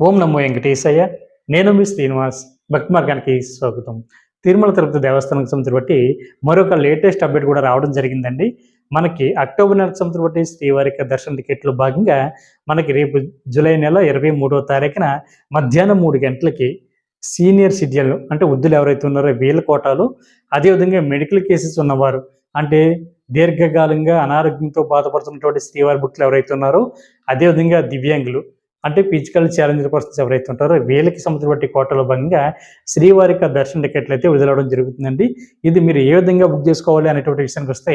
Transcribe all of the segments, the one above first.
ఓం నమో వెంకటేశయ్య. నేను మీ శ్రీనివాస్. భక్తి మార్గానికి స్వాగతం. తిరుమల తిరుపతి దేవస్థానం సంస్థ బట్టి మరొక లేటెస్ట్ అప్డేట్ కూడా రావడం జరిగిందండి. మనకి అక్టోబర్ నెల సంవత్సరం బట్టి శ్రీవారిక దర్శన టికెట్లో భాగంగా మనకి రేపు జూలై నెల ఇరవై మూడవ తారీఖున మధ్యాహ్నం మూడు గంటలకి సీనియర్ సిటిజన్లు అంటే వృద్ధులు ఎవరైతే ఉన్నారో వీళ్ళ కోటాలు అదేవిధంగా మెడికల్ కేసెస్ ఉన్నవారు అంటే దీర్ఘకాలంగా అనారోగ్యంతో బాధపడుతున్నటువంటి శ్రీవారి భక్తులు ఎవరైతే ఉన్నారో అదేవిధంగా దివ్యాంగులు అంటే ఫిజికల్ ఛాలెంజ్ పర్సన్స్ ఎవరైతే ఉంటారో వీళ్ళకి సంబంధించిన కోటలో భాగంగా శ్రీవారిక దర్శన టికెట్లు అయితే విడుదలవడం జరుగుతుందండి. ఇది మీరు ఏ విధంగా బుక్ చేసుకోవాలి అనేటువంటి విషయానికి వస్తే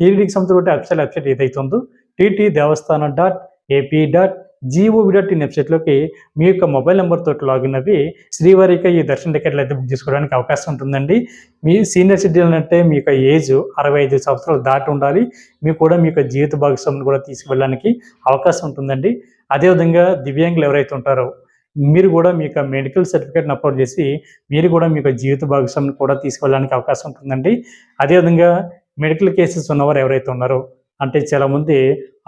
టీటీడీకి సంబంధించిన వెబ్సైట్ వెబ్సైట్ ఏదైతే ఉందో TT Devasthanam dot AP dot GOV dot in వెబ్సైట్లోకి మీ యొక్క మొబైల్ నెంబర్ తోటి లాగిన్ అవి శ్రీవారిక ఈ దర్శన టికెట్లు అయితే బుక్ చేసుకోవడానికి అవకాశం ఉంటుందండి. మీ సీనియర్ సిటిజన్ అంటే మీ యొక్క ఏజ్ అరవై ఐదు సంవత్సరాలు దాటి ఉండాలి. మీకు కూడా మీ యొక్క జీవిత భాగస్వామిని కూడా తీసుకువెళ్ళడానికి అవకాశం ఉంటుందండి. అదేవిధంగా దివ్యాంగులు ఎవరైతే ఉంటారో మీరు కూడా మీ యొక్క మెడికల్ సర్టిఫికేట్ని అప్లోడ్ చేసి మీరు కూడా మీ యొక్క జీవిత భాగస్వామిని కూడా తీసుకెళ్ళడానికి అవకాశం ఉంటుందండి. అదేవిధంగా మెడికల్ కేసెస్ ఉన్నవారు ఎవరైతే ఉన్నారో అంటే చాలామంది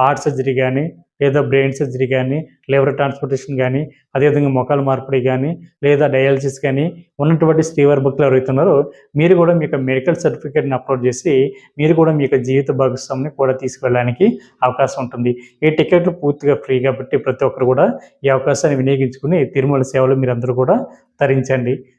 హార్ట్ సర్జరీ కానీ లేదా బ్రెయిన్ సర్జరీ కానీ లివర్ ట్రాన్స్పోర్టేషన్ కానీ అదేవిధంగా మొక్కల మార్పిడి కానీ లేదా డయాలసిస్ కానీ ఉన్నటువంటి స్టీవర్ భక్తులు ఎవరైతే ఉన్నారో మీరు కూడా మీ యొక్క మెడికల్ సర్టిఫికేట్ని అప్లోడ్ చేసి మీరు కూడా మీ యొక్క జీవిత భాగస్వామిని కూడా తీసుకెళ్ళడానికి అవకాశం ఉంటుంది. ఈ టికెట్లు పూర్తిగా ఫ్రీ కాబట్టి ప్రతి ఒక్కరు కూడా ఈ అవకాశాన్ని వినియోగించుకుని తిరుమల సేవలు మీరందరూ కూడా తరించండి.